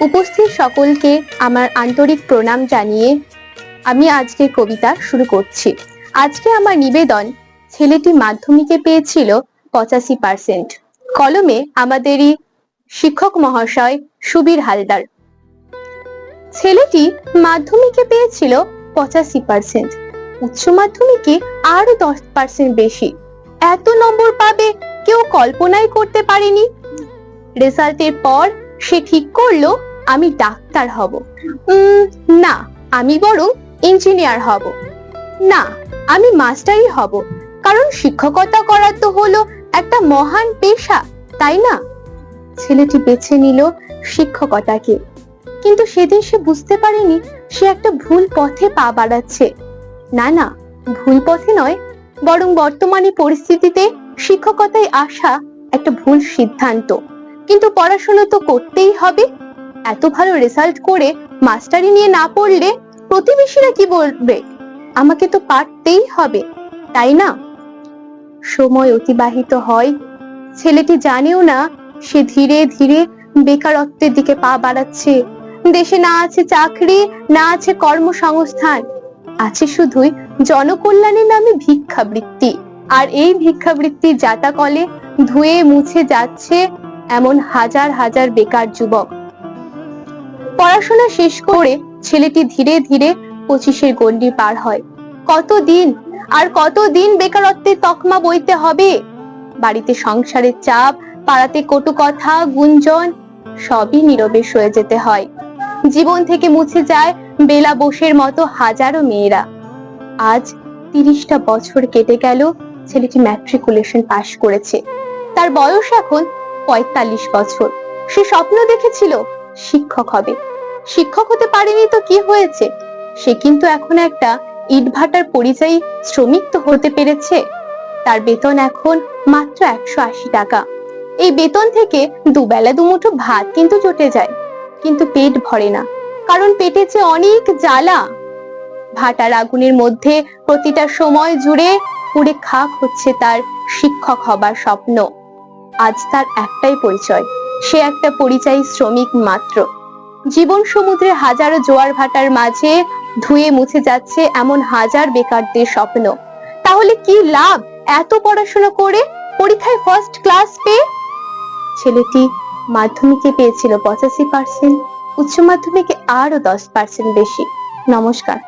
উপস্থিত সকলকে আমার আন্তরিক প্রণাম জানিয়ে আমি আজকে কবিতা শুরু করছি। আজকে আমার নিবেদন, ছেলেটি মাধ্যমিকে পেয়েছিল পঁচাশি পার্সেন্ট। কলমে আমাদেরই শিক্ষক মহাশয় সুবীর হালদার। ছেলেটি মাধ্যমিকে পেয়েছিল পঁচাশি পার্সেন্ট। উচ্চ মাধ্যমিকে আরও দশ পার্সেন্ট বেশি। এত নম্বর পাবে, কেউ কল্পনাই করতে পারেনি। রেজাল্টের পর সে ঠিক করল আমি ডাক্তার হব। না, আমি বরং ইঞ্জিনিয়ার হব। না, আমি মাস্টারই হব। কারণ শিক্ষকতা করা তো হলো একটা মহান পেশা, তাই না? ছেলেটি বেছে নিল শিক্ষকতাকে। কিন্তু সেদিন সে বুঝতে পারেনি সে একটা ভুল পথে পা বাড়াচ্ছে। না না, ভুল পথে নয়, বরং বর্তমানে পরিস্থিতিতে শিক্ষকতায় আসা একটা ভুল সিদ্ধান্ত। কিন্তু পড়াশোনা তো করতেই হবে। এত ভালো রেজাল্ট করে মাস্টারি নিয়ে না পড়লে প্রতিবেশীরা কি বলবে? আমাকে তো পারতেই হবে, তাই না? সময় অতিবাহিত হয়, ছেলেটি জানেও না, সে ধীরে ধীরে বেকারত্বের দিকে পা বাড়াচ্ছে। দেশে না আছে চাকরি, না আছে কর্মসংস্থান, আছে শুধুই জনকল্যাণের নামে ভিক্ষাবৃত্তি। আর এই ভিক্ষাবৃত্তির জাতাকলে ধুয়ে মুছে যাচ্ছে এমন হাজার হাজার বেকার যুবক। পড়াশোনা শেষ করে ছেলেটি ধীরে ধীরে পঁচিশের গন্ডি পার হয়। কতদিন? আর কতদিন বেকারত্বের তকমা বইতে হবে? বাড়িতে সংসারের চাপ, পাড়াতে কটু কথা, গুঞ্জন, সবই নীরবে সয়ে যেতে হয়। জীবন থেকে মুছে যায় বেলা বসের মতো হাজারো মেয়েরা। আজ তিরিশটা বছর কেটে গেল, ছেলেটি ম্যাট্রিকুলেশন পাশ করেছে। তার বয়স এখন পঁয়তাল্লিশ বছর। সে স্বপ্ন দেখেছিল শিক্ষক হবে। শিক্ষক হতে পারেনি তো কি হয়েছে? সে কিন্তু এখন একটা ইটভাটার পরিযায়ী শ্রমিক তো হতে পেরেছে। তার বেতন এখন মাত্র একশো আশি টাকা। এই বেতন থেকে দুবেলা দুমুঠো ভাত কিন্তু জুটে যায়, কিন্তু পেট ভরে না, কারণ পেটে যে অনেক জ্বালা। ভাটার আগুনের মধ্যে প্রতিটা সময় জুড়ে পুড়ে খাক হচ্ছে তার শিক্ষক হবার স্বপ্ন। আজ তার একটাই পরিচয় সে একটা পরিযায়ী শ্রমিক মাত্র। জীবন সমুদ্রে হাজারো জোয়ার ভাটার মাঝে ধুয়ে মুছে যাচ্ছে এমন হাজার বেকারদের স্বপ্ন। তাহলে কি লাভ? এত পড়াশোনা করে পরীক্ষায় ফার্স্ট ক্লাস পেয়ে? ছেলেটি মাধ্যমিকে পেয়েছিল পঁচাশি পার্সেন্ট উচ্চ মাধ্যমিকে আরও দশ পার্সেন্ট বেশি। নমস্কার।